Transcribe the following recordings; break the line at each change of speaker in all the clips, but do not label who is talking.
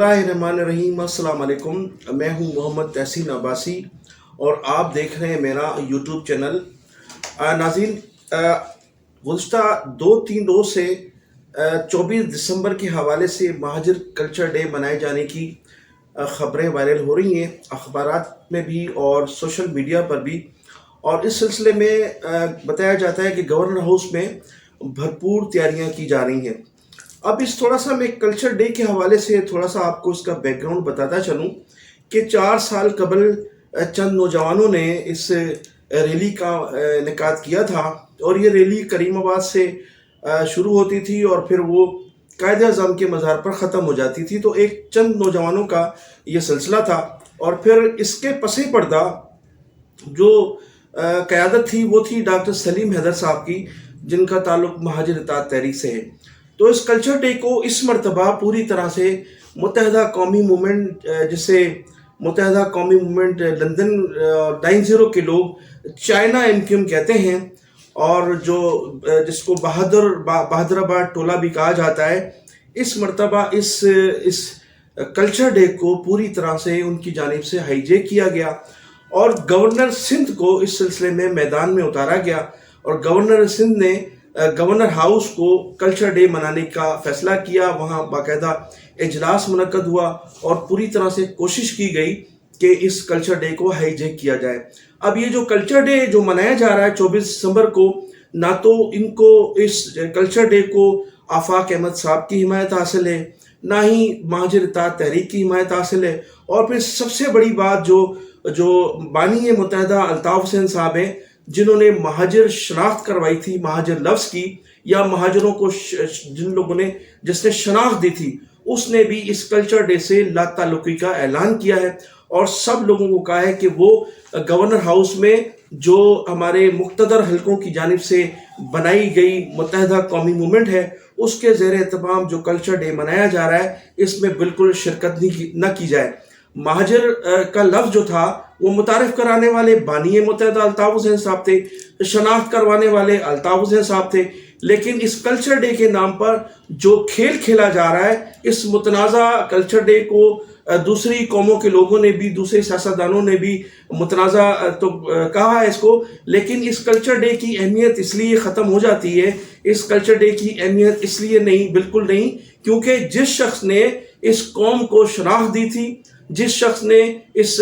اللہ الرحمن الرحیم السلام علیکم میں ہوں محمد تحسین عباسی اور آپ دیکھ رہے ہیں میرا یوٹیوب چینل ناظرین گزشتہ دو تین روز سے چوبیس دسمبر کے حوالے سے مہاجر کلچر ڈے منائے جانے کی خبریں وائرل ہو رہی ہیں، اخبارات میں بھی اور سوشل میڈیا پر بھی۔ اور اس سلسلے میں بتایا جاتا ہے کہ گورنر ہاؤس میں بھرپور تیاریاں کی جا رہی ہیں۔ اب اس تھوڑا سا میں کلچر ڈے کے حوالے سے تھوڑا سا آپ کو اس کا بیک گراؤنڈ بتاتا چلوں کہ چار سال قبل چند نوجوانوں نے اس ریلی کا انعقاد کیا تھا اور یہ ریلی کریم آباد سے شروع ہوتی تھی اور پھر وہ قائد اعظم کے مزار پر ختم ہو جاتی تھی تو ایک چند نوجوانوں کا یہ سلسلہ تھا اور پھر اس کے پس پردہ جو قیادت تھی وہ تھی ڈاکٹر سلیم حیدر صاحب کی، جن کا تعلق مہاجر اطاعت تحریک سے ہے۔ تو اس کلچر ڈے کو اس مرتبہ پوری طرح سے متحدہ قومی مومنٹ جسے متحدہ قومی مومنٹ لندن نائن زیرو کے لوگ چائنا ایم کیو ایم کہتے ہیں اور جو جس کو بہادر بہادر آباد ٹولہ بھی کہا جاتا ہے، اس مرتبہ اس اس کلچر ڈے کو پوری طرح سے ان کی جانب سے ہائی جیک کیا گیا اور گورنر سندھ کو اس سلسلے میں میدان میں اتارا گیا اور گورنر سندھ نے گورنر ہاؤس کو کلچر ڈے منانے کا فیصلہ کیا، وہاں باقاعدہ اجلاس منعقد ہوا اور پوری طرح سے کوشش کی گئی کہ اس کلچر ڈے کو ہائی جیک کیا جائے۔ اب یہ جو کلچر ڈے جو منایا جا رہا ہے چوبیس دسمبر کو، نہ تو ان کو اس کلچر ڈے کو آفاق احمد صاحب کی حمایت حاصل ہے، نہ ہی مہاجر اطاعت تحریک کی حمایت حاصل ہے۔ اور پھر سب سے بڑی بات جو جو بانی متحدہ الطاف حسین صاحب ہیں جنہوں نے مہاجر شناخت کروائی تھی، مہاجر لفظ کی، یا مہاجروں کو جن لوگوں نے، جس نے شناخت دی تھی، اس نے بھی اس کلچر ڈے سے لا تعلقی کا اعلان کیا ہے۔ اور سب لوگوں کو کہا ہے کہ وہ گورنر ہاؤس میں جو ہمارے مقتدر حلقوں کی جانب سے بنائی گئی متحدہ قومی مومنٹ ہے، اس کے زیر اہتمام جو کلچر ڈے منایا جا رہا ہے، اس میں بالکل شرکت نہیں کی- نہ کی جائے۔ مہاجر کا لفظ جو تھا وہ متعارف کرانے والے بانی متحدہ الطاف حسین صاحب تھے، شناخت کروانے والے الطاف حسین صاحب تھے۔ لیکن اس کلچر ڈے کے نام پر جو کھیل کھیلا جا رہا ہے، اس متنازع کلچر ڈے کو دوسری قوموں کے لوگوں نے بھی، دوسرے سیاستدانوں نے بھی متنازع تو کہا ہے اس کو۔ لیکن اس کلچر ڈے کی اہمیت اس لیے ختم ہو جاتی ہے۔ اس کلچر ڈے کی اہمیت اس لیے نہیں، بالکل نہیں، کیونکہ جس شخص نے اس قوم کو شناخت دی تھی جس شخص نے اس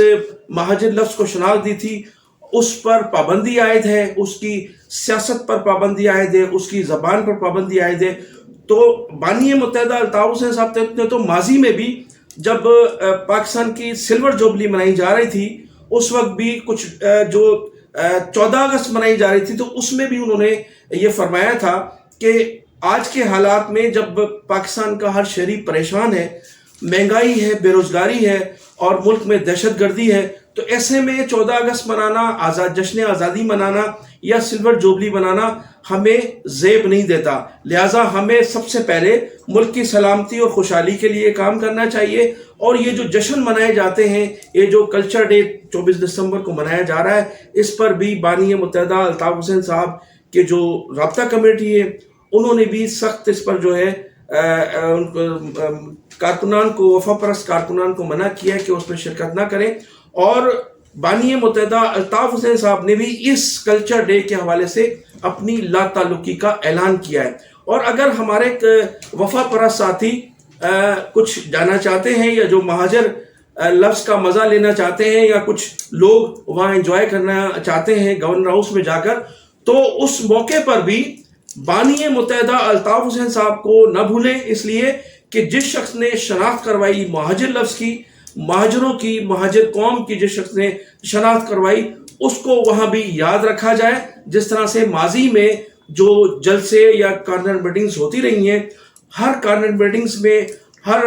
مہاجر لفظ کو شناخت دی تھی، اس پر پابندی عائد ہے، اس کی سیاست پر پابندی عائد ہے، اس کی زبان پر پابندی عائد ہے۔ تو بانی متحدہ الطاف حسین صاحب نے تو ماضی میں بھی جب پاکستان کی سلور جوبلی منائی جا رہی تھی، اس وقت بھی کچھ جو چودہ اگست منائی جا رہی تھی، تو اس میں بھی انہوں نے یہ فرمایا تھا کہ آج کے حالات میں جب پاکستان کا ہر شہری پریشان ہے مہنگائی ہے، بے روزگاری ہے اور ملک میں دہشت گردی ہے، تو ایسے میں چودہ اگست منانا، آزاد جشن آزادی منانا یا سلور جوبلی منانا ہمیں زیب نہیں دیتا۔ لہٰذا ہمیں سب سے پہلے ملک کی سلامتی اور خوشحالی کے لیے کام کرنا چاہیے اور یہ جو جشن منائے جاتے ہیں، یہ جو کلچر ڈے چوبیس دسمبر کو منایا جا رہا ہے، اس پر بھی بانی متحدہ الطاف حسین صاحب کے جو رابطہ کمیٹی ہے، انہوں نے بھی سخت اس پر جو ہے ان کو، کارکنان کو وفا پرست کارکنان کو منع کیا ہے کہ اس میں شرکت نہ کریں۔ اور بانی متحدہ الطاف حسین صاحب نے بھی اس کلچر ڈے کے حوالے سے اپنی لا تعلقی کا اعلان کیا ہے۔ اور اگر ہمارے ایک وفا پرست ساتھی کچھ جانا چاہتے ہیں یا جو مہاجر لفظ کا مزہ لینا چاہتے ہیں یا کچھ لوگ وہاں انجوائے کرنا چاہتے ہیں گورنر ہاؤس میں جا کر تو اس موقع پر بھی بانی متحدہ الطاف حسین صاحب کو نہ بھولیں، اس لیے کہ جس شخص نے شناخت کروائی مہاجر لفظ کی، مہاجروں کی، مہاجر قوم کی جس شخص نے شناخت کروائی، اس کو وہاں بھی یاد رکھا جائے۔ جس طرح سے ماضی میں جو جلسے یا کارنر میٹنگز ہوتی رہی ہیں، ہر کارنر میٹنگز میں، ہر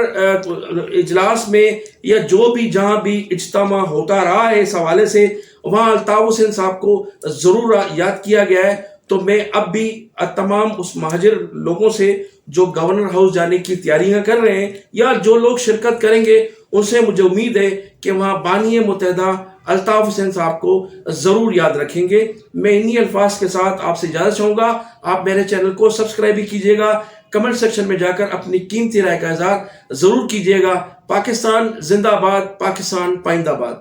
اجلاس میں یا جو بھی جہاں بھی اجتماع ہوتا رہا ہے اس حوالے سے، وہاں الطاف حسین صاحب کو ضرور یاد کیا گیا ہے۔ تو میں اب بھی تمام اس مہاجر لوگوں سے جو گورنر ہاؤس جانے کی تیاریاں کر رہے ہیں یا جو لوگ شرکت کریں گے، ان سے مجھے امید ہے کہ وہاں بانی متحدہ الطاف حسین صاحب کو ضرور یاد رکھیں گے۔ میں انہی الفاظ کے ساتھ آپ سے اجازت چاہوں گا۔ آپ میرے چینل کو سبسکرائب بھی کیجیے گا۔ کمنٹ سیکشن میں جا کر اپنی قیمتی رائے کا اظہار ضرور کیجیے گا۔ پاکستان زندہ باد پاکستان پائندہ باد